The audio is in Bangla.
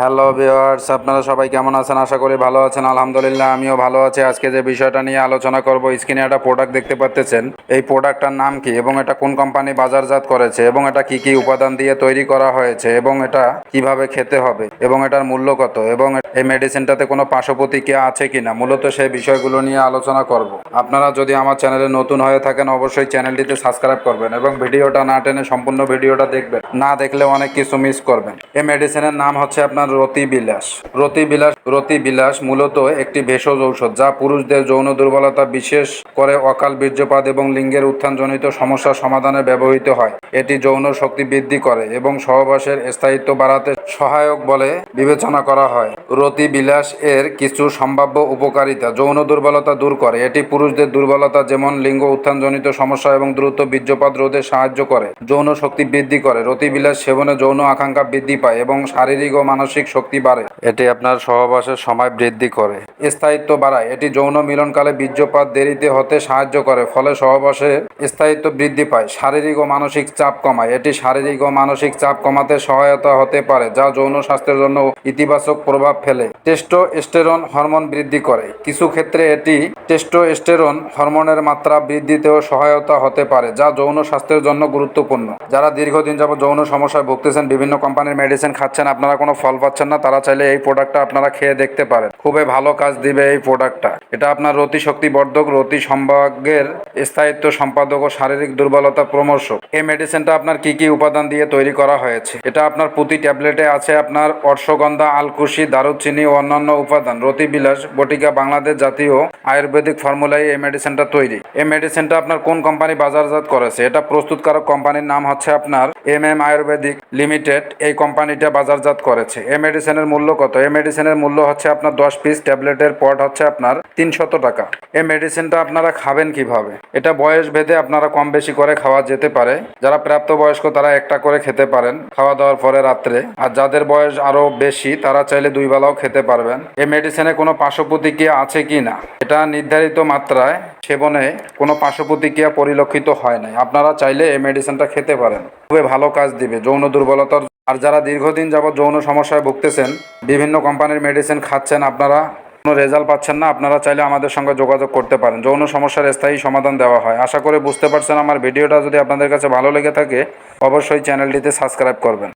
হ্যালো ভিওয়ার্স আপনারা সবাই কেমন আছেন? আশা করি ভালো আছেন। আলহামদুলিল্লাহ, আমিও ভালো আছি। আজকে যে বিষয়টা নিয়ে আলোচনা করব স্ক্রিনে একটা প্রোডাক্ট দেখতে পাচ্ছেন এই প্রোডাক্টটার নাম কি এবং এটা কোন কোম্পানি বাজারজাত করেছে এবং এটা কি কি উপাদান দিয়ে তৈরি করা হয়েছে এবং এটা কীভাবে খেতে হবে এবং এটার মূল্য কত এবং এই মেডিসিনটাতে কোনো পার্শ্বপ্রতিক্রিয়া আছে কিনা? মূলত সেই বিষয়গুলো নিয়ে আলোচনা করব। আপনারা যদি আমার চ্যানেলে নতুন হয়ে থাকেন, অবশ্যই চ্যানেলটিতে সাবস্ক্রাইব করবেন এবং ভিডিওটা না টেনে সম্পূর্ণ ভিডিওটা দেখবেন। না দেখলে অনেক কিছু মিস করবেন। এই মেডিসিনের নাম হচ্ছে আপনার রতি বিলাস। রতি বিলাস রতি বিলাস মূলত একটি ভেষজ ঔষধ যা পুরুষদের যৌন দুর্বলতা বিশেষ করে অকাল বীর্যপাত এবং লিঙ্গের উত্থানজনিত সমস্যা সমাধানে ব্যবহৃত হয়। এটি যৌন শক্তি বৃদ্ধি করে এবং সহবাসের স্থায়িত্ব বাড়াতে সহায়ক বলে বিবেচনা করা হয়। রতি বিলাস এর কিছু সম্ভাব্য উপকারিতা যৌন দুর্বলতা দূর করে। এটি পুরুষদের দুর্বলতা যেমন লিঙ্গ উত্থানজনিত সমস্যা এবং দ্রুত বীর্যপাত রোধে সাহায্য করে, যৌন শক্তি বৃদ্ধি করে। রতি বিলাস সেবনে যৌন আকাঙ্ক্ষা বৃদ্ধি পায় এবং শারীরিক ও মানসিক শক্তি বাড়ে। এটি আপনার সহবাসের সময় বৃদ্ধি করে। স্থায়িত্ব বাড়ায়। এটি যৌন মিলনকালে বীর্যপাত দেরিতে হতে সাহায্য করে, ফলে সহবাসের স্থায়িত্ব বৃদ্ধি পায়। শারীরিক ও মানসিক চাপ কমায়। এটি শারীরিক ও মানসিক চাপ কমাতে সহায়তা হতে পারে, যা যৌন স্বাস্থ্যের জন্য ইতিবাচক প্রভাব ফেলে। টেস্টোস্টেরন হরমোন বৃদ্ধি করে। কিছু ক্ষেত্রে এটি টেস্টোস্টেরন হরমোনের মাত্রা বৃদ্ধিতেও সহায়তা হতে পারে, যা যৌন স্বাস্থ্যের জন্য গুরুত্বপূর্ণ। যারা দীর্ঘদিন যাবত যৌন সমস্যায় ভুগতেছেন, বিভিন্ন কোম্পানির মেডিসিন খাচ্ছেন, আপনারা কোনো ফল পাচ্ছেন না, তারা চাইলে এই প্রোডাক্টটা আপনারা খেয়ে দেখতে পারেন। খুবই ভালো কাজ দিবে এই প্রোডাক্টটা এটা আপনার রতি শক্তিবর্ধক রতি সম্ভাগের স্থায়িত্ব সম্পাদক ও শারীরিক দুর্বলতা প্রমর্শক এই মেডিসিনটা আপনার কি কি উপাদান দিয়ে তৈরি করা হয়েছে? এটা আপনার প্রতি ট্যাবলেটে আছে আপনার অর্শগন্ধা, আলকুশি, দারুচিনি ও অন্যান্য উপাদান রতিবিলাস বটিকা, বাংলাদেশ জাতীয় আয়ুর্বেদিক ফর্মুলায় এই মেডিসিনটা তৈরি। এই মেডিসিনটা আপনার কোন কোম্পানি বাজারজাত করেছে? এটা প্রস্তুতকারক কোম্পানির নাম হচ্ছে আপনার এম এম আয়ুর্বেদিক লিমিটেড এই কোম্পানিটা বাজারজাত করেছে। এই মেডিসিনের মূল্য কত? এই মেডিসিনের মূল্য হচ্ছে আপনার দশ পিস ট্যাবলেটের পট হচ্ছে আপনার তিনশত টাকা। এই মেডিসিনটা আপনারা খাবেন কীভাবে? এটা বয়স ভেদে আপনারা কম বেশি করে খাওয়া যেতে পারে। যারা প্রাপ্তবয়স্ক, তারা একটা করে খেতে পারেন খাওয়া দাওয়ার পরে রাত্রে। আর যাদের বয়স আরও বেশি, তারা চাইলে দুই বেলাও খেতে পারবেন। এই মেডিসিনে কোনো পার্শ্বপ্রতিক্রিয়া আছে কি না? এটা নির্ধারিত মাত্রায় সেবনে কোনো পার্শ্বপ্রতিক্রিয়া পরিলক্ষিত হয় নাই। আপনারা চাইলে এই মেডিসিনটা খেতে পারেন। খুবই ভালো কাজ দিবে যৌন দুর্বলতার। আর যারা দীর্ঘদিন যাবত যৌন সমস্যায় ভুগতেছেন, বিভিন্ন কোম্পানির মেডিসিন খাচ্ছেন, আপনারা কোনো রেজাল্ট পাচ্ছেন না, আপনারা চাইলে আমাদের সঙ্গে যোগাযোগ করতে পারেন। যৌন সমস্যার স্থায়ী সমাধান দেওয়া হয়। আশা করে বুঝতে পারছেন আমার ভিডিওটা। যদি আপনাদের কাছে ভালো লেগে থাকে, অবশ্যই চ্যানেলটিতে সাবস্ক্রাইব করবেন।